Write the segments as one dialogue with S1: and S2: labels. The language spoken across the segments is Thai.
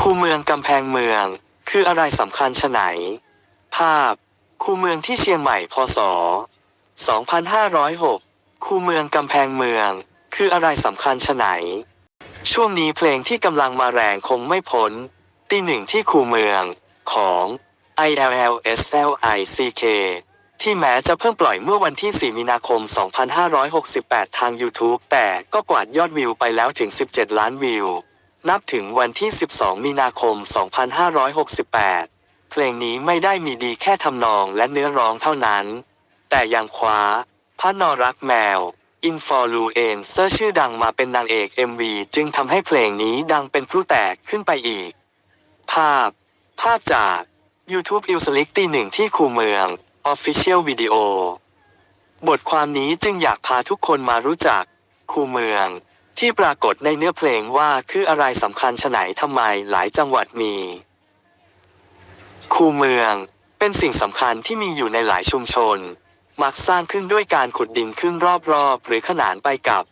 S1: คูเมืองกำแพงเมือง คืออะไรสำคัญชะไหน ภาพ คูเมืองที่เชียงใหม่พศ 2506 คูเมืองกำแพงเมือง คืออะไรสำคัญชะไหน ช่วงนี้เพลงที่กำลังมาแรงคงไม่พ้นตีหนึ่งที่คูเมือง ของ ILLSLICK ที่แม้จะเพิ่งปล่อยเมื่อวันที่ 4 มีนาคม 2568 ทาง YouTube แต่ก็กวาดยอดวิวไปแล้วถึง 17 ล้านวิว นับถึงวันที่ 12 มีนาคม 2568 เพลงนี้ไม่ได้มีดีแค่ทำนองและเนื้อร้องเท่านั้น แต่ยังคว้าพระนอรักแมว อินฟอลูเอนเซอร์ชื่อดังมาเป็นนางเอก MV จึงทำให้เพลงนี้ดังเป็นพลุแตกขึ้นไปอีก ภาพ ภาพจาก YouTube อิลสลิกตีหนึ่งที่คูเมือง Official Video บทความนี้จึงอยากพาทุกคนมารู้จัก คูเมือง ที่ปรากฏในเนื้อเพลงว่าคืออะไรสำคัญชะไหนทำไมหลายจังหวัดมี คูเมือง เป็นสิ่งสำคัญที่มีอยู่ในหลายชุมชน มักสร้างขึ้นด้วยการขุดดินขึ้นรอบๆ หรือขนานไปกับ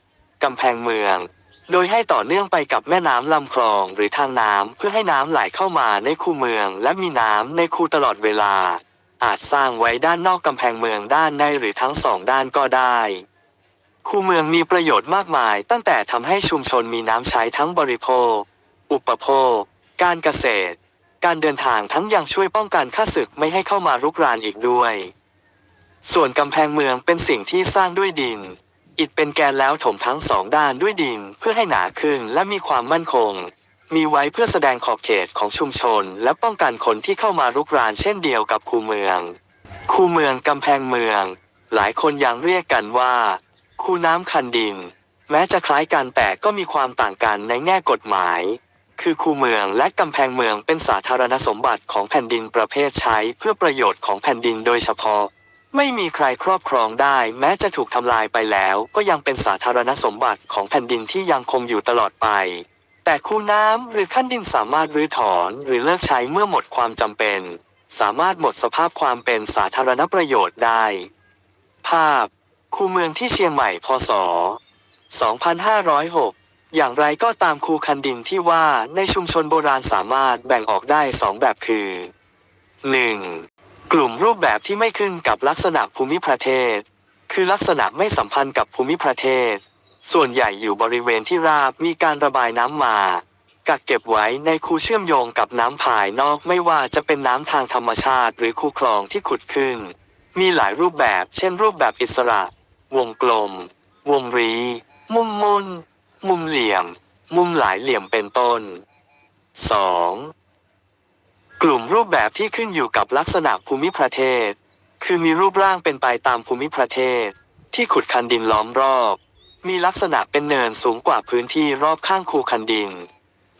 S1: กำแพงเมือง โดยให้ต่อเนื่องไปกับแม่น้ำลำคลองหรือทางน้ำเพื่อให้น้ำไหลเข้ามาในคูเมือง และมีน้ำในคูตลอดเวลา อาจสร้างไว้ด้านนอกกำแพงเมืองด้านในหรือทั้งสองด้านก็ได้ คูเมืองมีประโยชน์มากมาย ตั้งแต่ทำให้ชุมชนมีน้ำใช้ทั้งบริโภค อุปโภค การเกษตร การเดินทางทั้งยังช่วยป้องกันข้าศึกไม่ให้เข้ามารุกรานอีกด้วย ส่วนกำแพงเมืองเป็นสิ่งที่สร้างด้วยดิน อิฐเป็นแกนแล้วถมทั้งสองด้านด้วยดินเพื่อให้หนาขึ้นและมีความมั่นคง มีไว้เพื่อแสดงขอบเขตของชุมชน และป้องกันคนที่เข้ามารุกรานเช่นเดียวกับคูเมือง คูเมืองกำแพงเมือง หลายคนยังเรียกกันว่า คูน้ำคันดิน แม้จะคล้ายกันแต่ก็มีความต่างกันในแง่กฎหมาย คือคูเมืองและกำแพงเมืองเป็นสาธารณสมบัติของแผ่นดินประเภทใช้เพื่อประโยชน์ของแผ่นดินโดยเฉพาะ ไม่มีใครครอบครองได้ แม้จะถูกทำลายไปแล้ว ก็ยังเป็นสาธารณสมบัติของแผ่นดินที่ยังคงอยู่ตลอดไป แต่คูน้ำหรือขั้นดินสามารถรื้อถอนหรือเลิกใช้เมื่อหมดความจำเป็น สามารถหมดสภาพความเป็นสาธารณประโยชน์ได้ ภาพ คูเมืองที่เชียงใหม่พศ 2506 อย่างไรก็ตามคูคันดินที่ว่าในชุมชนโบราณสามารถแบ่งออกได้สองแบบคือ 1. กลุ่มรูปแบบที่ไม่ขึ้นกับลักษณะภูมิประเทศ คือลักษณะไม่สัมพันธ์กับภูมิประเทศ ส่วนใหญ่อยู่บริเวณที่ราบมีการระบายน้ำมา กักเก็บไว้ในคูเชื่อมโยงกับน้ำภายนอกไม่ว่าจะเป็นน้ำทางธรรมชาติ หรือคูคลองที่ขุดขึ้น มีหลายรูปแบบ เช่น รูปแบบอิสระ วงกลม วงรี มุมมนมุมเหลี่ยม มุมหลายเหลี่ยมเป็นต้น 2. กลุ่มรูปแบบที่ขึ้นอยู่กับลักษณะภูมิประเทศ คือมีรูปร่างเป็นไปตามภูมิประเทศ ที่ขุดคันดินล้อมรอบ มีลักษณะเป็นเนินสูงกว่าพื้นที่รอบข้างคูคันดิน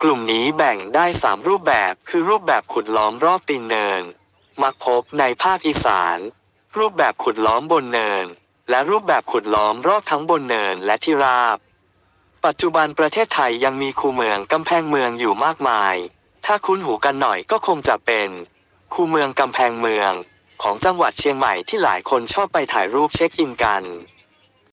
S1: กลุ่มนี้แบ่งได้ 3 รูปแบบ คือรูปแบบขุดล้อมรอบตีนเนิน มักพบในภาคอีสาน รูปแบบขุดล้อมบนเนิน และรูปแบบขุดล้อมรอบทั้งบนเนินและที่ราบ ปัจจุบันประเทศไทยยังมีคูเมืองกำแพงเมืองอยู่มากมาย ถ้าคุ้นหูกันหน่อยก็คงจะเป็น คูเมืองกำแพงเมือง ของจังหวัดเชียงใหม่ที่หลายคนชอบไปถ่ายรูปเช็คอินกัน